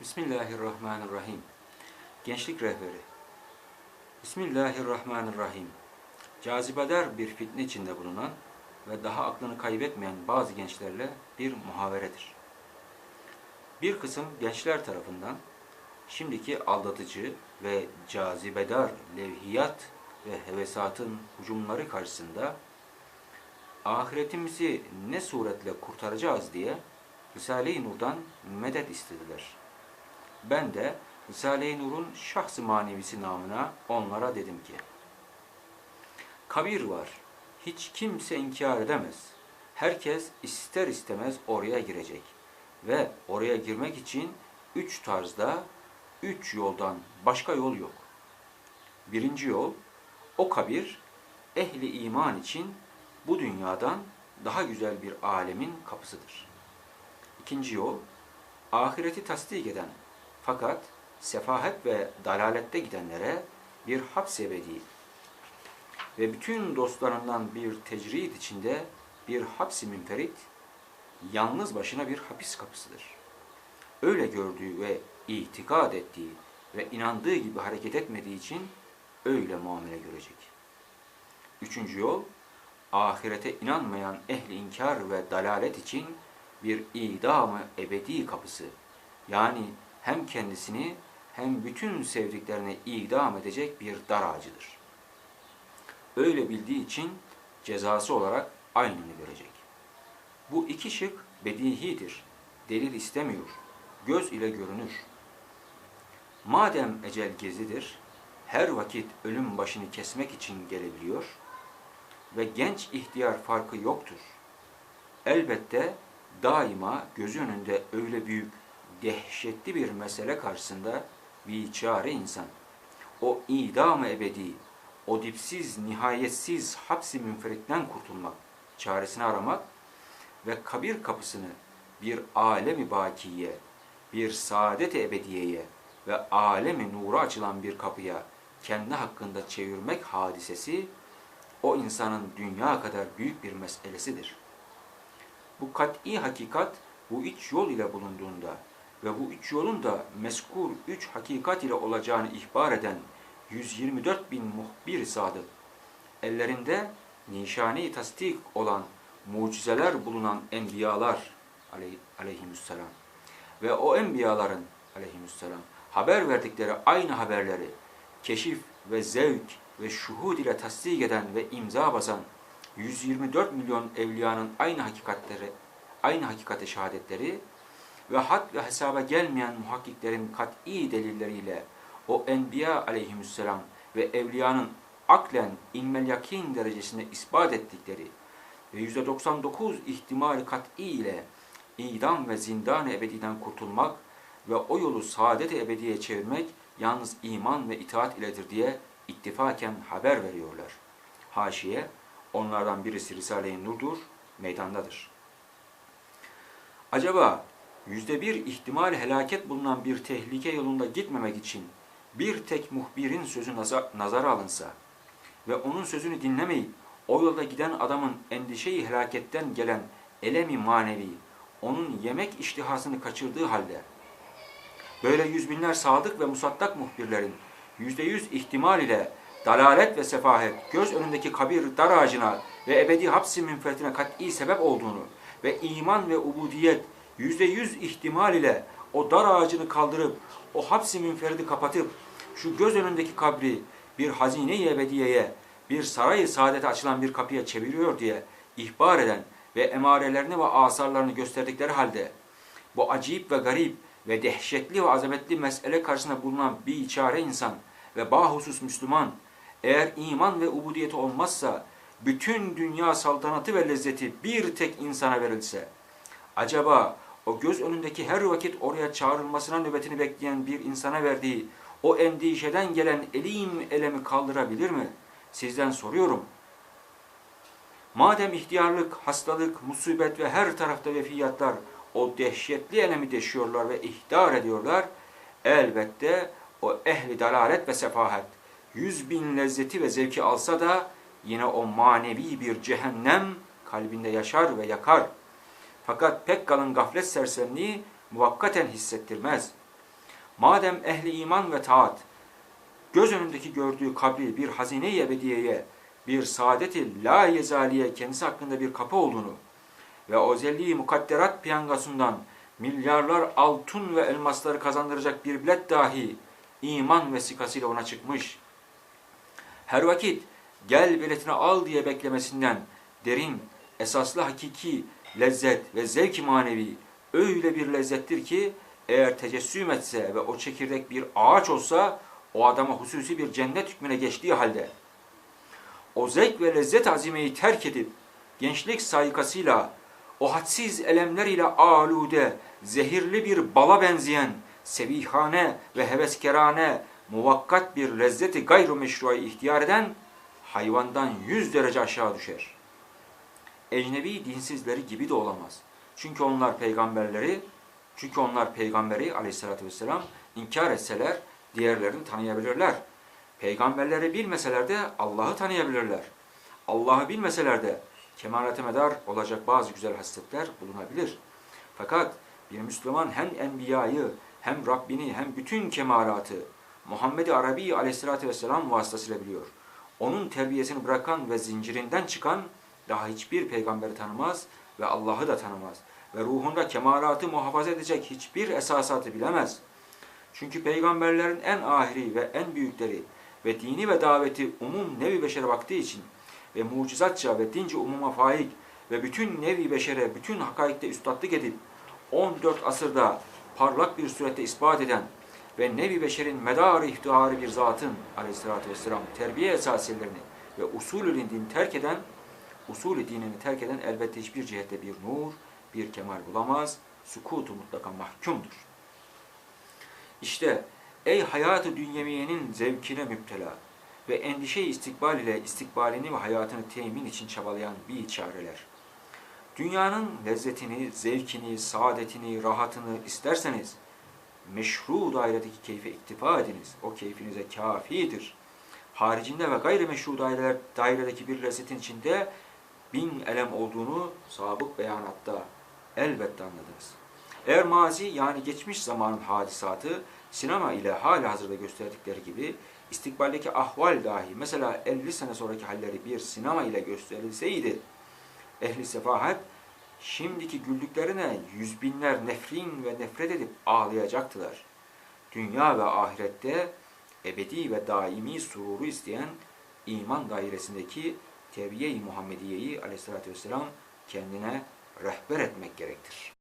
Bismillahirrahmanirrahim. Gençlik rehberi. Bismillahirrahmanirrahim. Cazibedar bir fitne içinde bulunan ve daha aklını kaybetmeyen bazı gençlerle bir muhaveredir. Bir kısım gençler tarafından şimdiki aldatıcı ve cazibedar levhiyat ve hevesatın hücumları karşısında ahiretimizi ne suretle kurtaracağız diye Risale-i Nur'dan medet istediler. Ben de Risale-i Nur'un şahs-ı manevisi namına onlara dedim ki, kabir var, hiç kimse inkar edemez. Herkes ister istemez oraya girecek ve oraya girmek için üç tarzda, üç yoldan başka yol yok. Birinci yol, o kabir ehli iman için bu dünyadan daha güzel bir alemin kapısıdır. İkinci yol, ahireti tasdik eden fakat sefahet ve dalalette gidenlere bir haps ebedi ve bütün dostlarından bir tecrid içinde bir hapsi münferit, yalnız başına bir hapis kapısıdır. Öyle gördüğü ve itikad ettiği ve inandığı gibi hareket etmediği için öyle muamele görecek. Üçüncü yol, ahirete inanmayan ehli inkar ve dalalet için bir idamı ebedi kapısı. Yani hem kendisini hem bütün sevdiklerini idam edecek bir dar ağacıdır. Öyle bildiği için cezası olarak aynını görecek. Bu iki şık bedihidir. Delil istemiyor. Göz ile görünür. Madem ecel gezidir, her vakit ölüm başını kesmek için gelebiliyor ve genç ihtiyar farkı yoktur. Elbette daima gözü önünde öyle büyük, dehşetli bir mesele karşısında biçare insan. O idam-ı ebedi, o dipsiz, nihayetsiz hapsi münferitten kurtulmak, çaresini aramak ve kabir kapısını bir alemi bakiye, bir saadet-i ebediyeye ve alemi nura açılan bir kapıya kendi hakkında çevirmek hadisesi o insanın dünya kadar büyük bir meselesidir. Bu kat'i hakikat bu üç yol ile bulunduğunda ve bu üç yolun da meskur üç hakikat ile olacağını ihbar eden 124 bin muhbir sadık, ellerinde nişane-i tasdik olan mucizeler bulunan enbiyalar aleyh, aleyhisselam ve o enbiyaların aleyhisselam haber verdikleri aynı haberleri keşif ve zevk ve şuhud ile tasdik eden ve imza basan 124 milyon evliyanın aynı hakikatleri, aynı hakikate şehadetleri ve had ve hesaba gelmeyen muhakkiklerin kat'i delilleriyle o enbiya aleyhisselam ve evliyanın aklen ilmel yakin derecesinde ispat ettikleri ve %99 ihtimali kat'i ile idam ve zindan ebediden kurtulmak ve o yolu saadet ebediye çevirmek yalnız iman ve itaat iledir diye ittifaken haber veriyorlar. Haşiye, onlardan birisi Risale-i Nur'dur, meydandadır. Acaba yüzde bir ihtimal helaket bulunan bir tehlike yolunda gitmemek için bir tek muhbirin sözü nazar, nazara alınsa ve onun sözünü dinlemeyip o yolda giden adamın endişeyi helaketten gelen elemi manevi, onun yemek iştihasını kaçırdığı halde böyle yüz binler sadık ve musaddak muhbirlerin yüzde yüz ihtimal ile dalalet ve sefahet göz önündeki kabir dar ağacına ve ebedi hapsi münferitine kat'i sebep olduğunu ve iman ve ubudiyet yüzde yüz ihtimal ile o dar ağacını kaldırıp o hapsi münferidi kapatıp şu göz önündeki kabri bir hazine-i ebediyeye, bir saray-ı saadete açılan bir kapıya çeviriyor diye ihbar eden ve emarelerini ve asarlarını gösterdikleri halde bu acayip ve garip ve dehşetli ve azametli mesele karşısında bulunan bir çare insan ve bahusus Müslüman eğer iman ve ubudiyeti olmazsa bütün dünya saltanatı ve lezzeti bir tek insana verilse acaba o göz önündeki her vakit oraya çağrılmasına nöbetini bekleyen bir insana verdiği o endişeden gelen elim elemi kaldırabilir mi? Sizden soruyorum. Madem ihtiyarlık, hastalık, musibet ve her tarafta vefiyatlar o dehşetli elemi deşiyorlar ve ihdar ediyorlar, elbette o ehli dalalet ve sefahet yüz bin lezzeti ve zevki alsa da yine o manevi bir cehennem kalbinde yaşar ve yakar. Fakat pek kalın gaflet sersemliği muvakkaten hissettirmez. Madem ehli iman ve taat göz önündeki gördüğü kabri bir hazine-i ebediyeye, bir saadet-i la yezaliye kendisi hakkında bir kapı olduğunu ve özelliği mukadderat piyangasından milyarlar altın ve elmasları kazandıracak bir bilet dahi iman vesikasıyla ona çıkmış. Her vakit gel biletini al diye beklemesinden derin, esaslı hakiki lezzet ve zevk manevi öyle bir lezzettir ki eğer tecessüm etse ve o çekirdek bir ağaç olsa o adama hususi bir cennet hükmüne geçtiği halde o zevk ve lezzet azimeyi terk edip gençlik saykasıyla o hadsiz elemler ile alude, zehirli bir bala benzeyen sevihane ve heveskerane muvakkat bir lezzeti meşruayı ihtiyar eden hayvandan yüz derece aşağı düşer. Ecnebi dinsizleri gibi de olamaz. Çünkü onlar peygamberleri, çünkü onlar peygamberi aleyhissalatü vesselam inkar etseler diğerlerini tanıyabilirler. Peygamberleri bilmeseler de Allah'ı tanıyabilirler. Allah'ı bilmeseler de kemalete medar olacak bazı güzel hasletler bulunabilir. Fakat bir Müslüman hem enbiyayı, hem Rabbini, hem bütün kemalatı Muhammed-i Arabi aleyhissalatü vesselam vasıtasıyla biliyor. Onun terbiyesini bırakan ve zincirinden çıkan daha hiçbir peygamberi tanımaz ve Allah'ı da tanımaz. Ve ruhunda kemalatı muhafaza edecek hiçbir esasatı bilemez. Çünkü peygamberlerin en ahiri ve en büyükleri ve dini ve daveti umum nevi beşere baktığı için ve mucizatça ve dince umuma faik ve bütün nevi beşere bütün hakaikte üstadlık edip 14 asırda parlak bir surette ispat eden ve nevi beşerin medar ihtiharı bir zatın aleyhissalatü vesselam terbiye esasiyelerini ve usulü din terk eden, usulü dinini terk eden elbette hiçbir cihette bir nur, bir kemal bulamaz, sukutu mutlaka mahkumdur. İşte ey hayatı dünyeviyenin zevkine müptela ve endişe istikbal ile istikbalini ve hayatını temin için çabalayan bir çareler. Dünyanın lezzetini, zevkini, saadetini, rahatını isterseniz meşru dairedeki keyfe iktifa ediniz. O keyfinize kafidir. Haricinde ve gayrimeşru daireler, dairedeki bir lezzetin içinde bin elem olduğunu sabık beyanatta elbette anladınız. Eğer mazi yani geçmiş zamanın hadisatı sinema ile hala hazırda gösterdikleri gibi istikbaldeki ahval dahi mesela 50 sene sonraki halleri bir sinema ile gösterilseydi ehli sefahat şimdiki güldüklerine yüz binler nefrin ve nefret edip ağlayacaktılar. Dünya ve ahirette ebedi ve daimi sururu isteyen iman dairesindeki Teviye-i Muhammediye'yi aleyhissalatü vesselam kendine rehber etmek gerektir.